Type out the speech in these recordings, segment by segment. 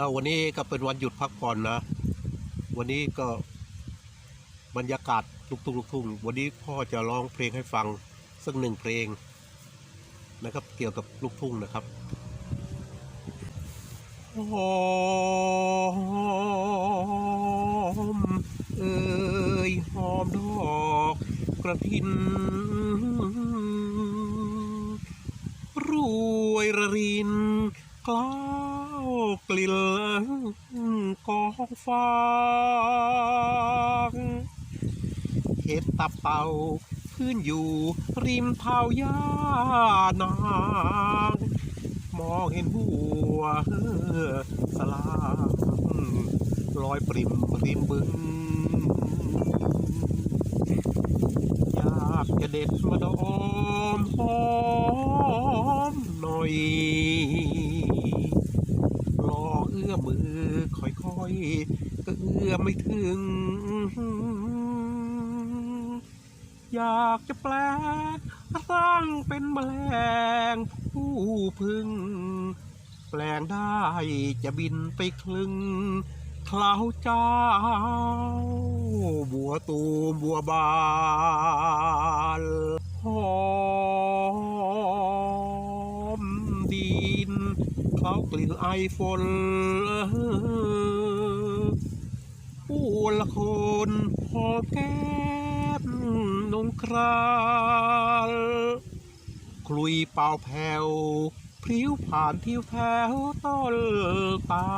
อาวันนี้ก็เป็นวันหยุดพักผ่อนนะ วันนี้ก็บรรยากาศลุกทุ่งลุกทุ่งวันนี้พ่อจะร้องเพลงให้ฟังสักหนึ่งเพลงนะครับ เกี่ยวกับลูกทุ่งนะครับหอมเอ่ยหอมดอกกระถินากลิ่นกองฟางเห็ดตับเต่าพื้นอยู่ริมเท้ายานางมองเห็นหัวสลางลอยปริมริมบึงอยากจะเด็ดมาดอมหอมหน่อย อเอื้อมือค่อยๆก็เอื้อไม่ถึง อยากจะแปลงร่างเป็นแมลงผู้พึ่ง แปลงได้จะบินไปคลึงคลาวเจ้า บัวตูมบัวบานหอมดิน เขากลิ่นไอฝนผู้ละคนหอแก้มนงครานคลุยเป่าแผ่วพริ้วผ่านทิวแถวต้นตา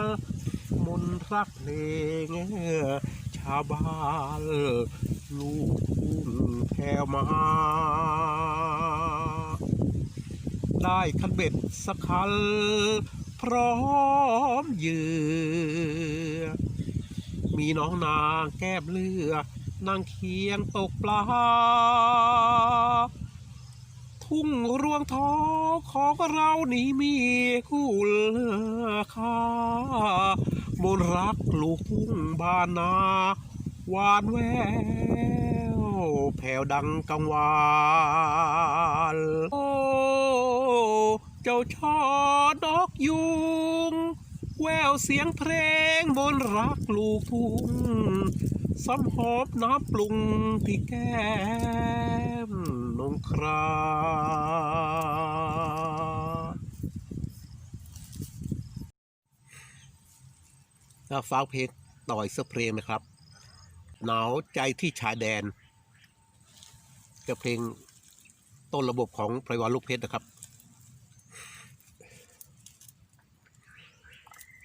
ลมนรักเพลงชาวบ้านลูกทุ่งแผ่วมา ได้คันเบ็ดสักคันพร้อมเหยือมีน้องนางแก้มเลือ นางเคียงตกปลา ทุ่งรวงทองของเรานี่มีคู่เลือค่ามนต์รักลูกทุ่งบานนา หวานแวว แผ่วดังกังวานโอ เจ้าช่อนกยุง แววเสียงเพลงบนรักลูกทุ่งซ้ำหอบน้ำปรุงที่แก้มนงคราถ้าฟังเพลงต่อยสักเพลงนะครับ หนาวใจที่ชายแดนกับเพลงต้นระบบของไพรวันลูกเพชรนะครับ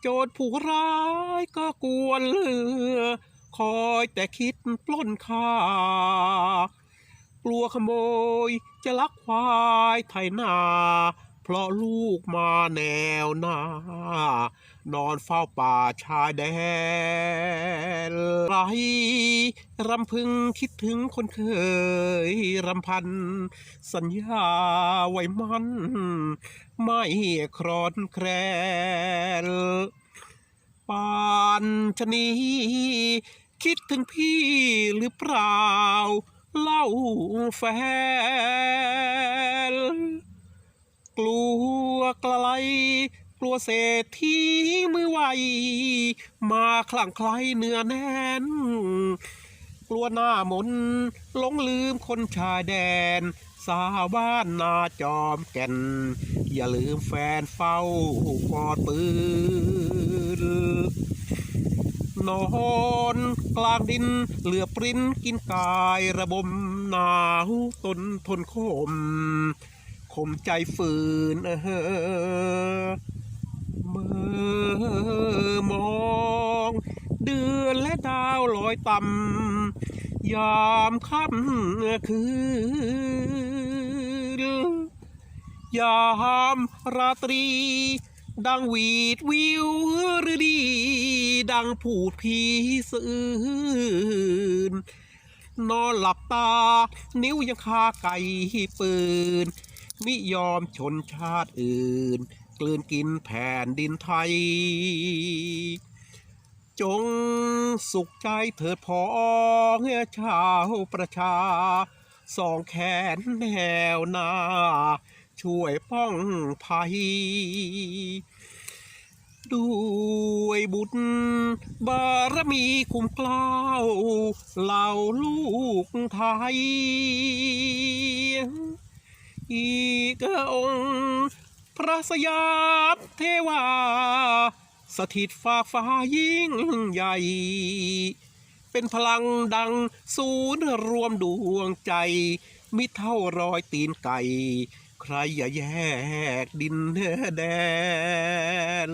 โจรผู้ร้ายก็กวนเหลือ คอยแต่คิดปล้นค่ากลัวขโมยจะลักควายไถนา ราะลูกมาแนวหน้า นอนเฝ้าป่าชายแดนไรรำพึงคิดถึงคนเคยรำพัน สัญญาไว้มัน ไม่ครอนแครนปานชนีคิดถึงพี่หรือเปล่า เล่าแฟน กลัวไกล กลั วเศรษฐีมือไวมาคลั่งไคล้เนื้อแน่น กลัวหน้ามนหลงลืมคนชายแดน สาวบ้านนาจอมแก่น อย่าลืมแฟนเฝ้ากอดปืนนอนกลางดินเหลือปริ้นกินกายระบมหนาวตนทนคมคมใจฝืนเออ ยต่ำยามค่ำคืนยามราตรี ดังหวีดวิวหรือดี ดังผูดผีสื่นนอนหลับตา นิ้วยังคาไก่ปืน มิยอมชนชาติอื่น กลืนกินแผ่นดินไทย จง สุขใจเถิดพองชาวประชา สองแขนแนวหน้า ช่วยป้องภัยด้วยบุญบารมีคุ้มกล้าวเหล่าลูกไทย อีกองค์พระสยามเทวา สถิตฝากฟ้ายิ่งใหญ่ เป็นพลังดังศูนย์รวมดวงใจ มิเท่ารอยตีนไก่ ใครอย่าแยกดินแดน